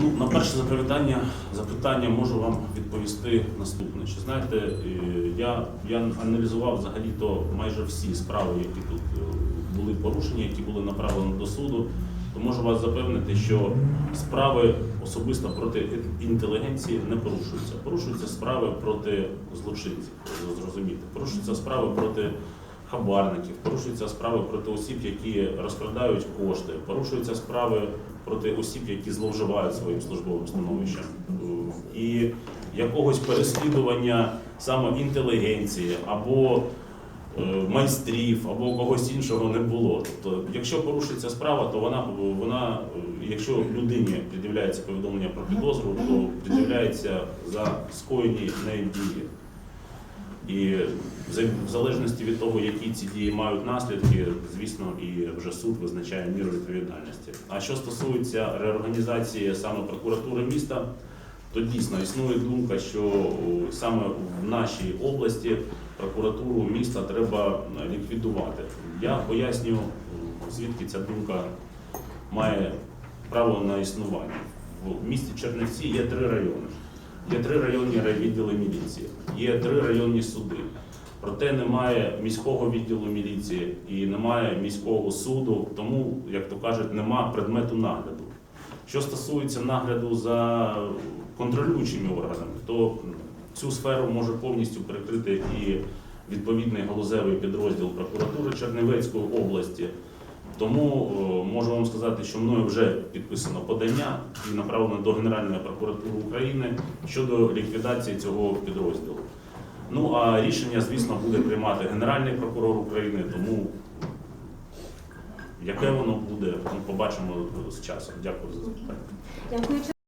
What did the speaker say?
Ну, на перше запитання, запитання можу вам відповісти наступне. Чи знаєте, е, я, я аналізував взагалі то майже всі справи, які тут е, були порушені, які були направлені до суду. То можу вас запевнити, що справи особисто проти інтелігенції не порушуються. Порушуються справи проти злочинців, зрозуміти. Порушуються справи проти хабарників, порушуються справи проти осіб, які розкрадають кошти, порушуються справи проти осіб, які зловживають своїм службовим становищем. І якогось переслідування саме інтелігенції або е, майстрів або когось іншого не було. Тобто, якщо порушується справа, то вона, вона е, якщо людині пред'являється повідомлення про підозру, то пред'являється за скоєні нею дії. І в залежності від того, які ці дії мають наслідки, звісно, і вже суд визначає міру відповідальності. А що стосується реорганізації саме прокуратури міста, то дійсно існує думка, що саме в нашій області прокуратуру міста треба ліквідувати. Я поясню, звідки ця думка має право на існування. В місті Чернівці є три райони. Є три районні відділи міліції, є три районні суди. Проте немає міського відділу міліції і немає міського суду, тому, як то кажуть, нема предмету нагляду. Що стосується нагляду за контролюючими органами, то цю сферу може повністю прикрити і відповідний галузевий підрозділ прокуратури Чернівецької області. Тому е, можу вам сказати, що мною вже підписано подання і направлено до Генеральної прокуратури України щодо ліквідації цього підрозділу. Ну а рішення, звісно, буде приймати Генеральний прокурор України, тому яке воно буде, ми побачимо з часом. Дякую за запитання.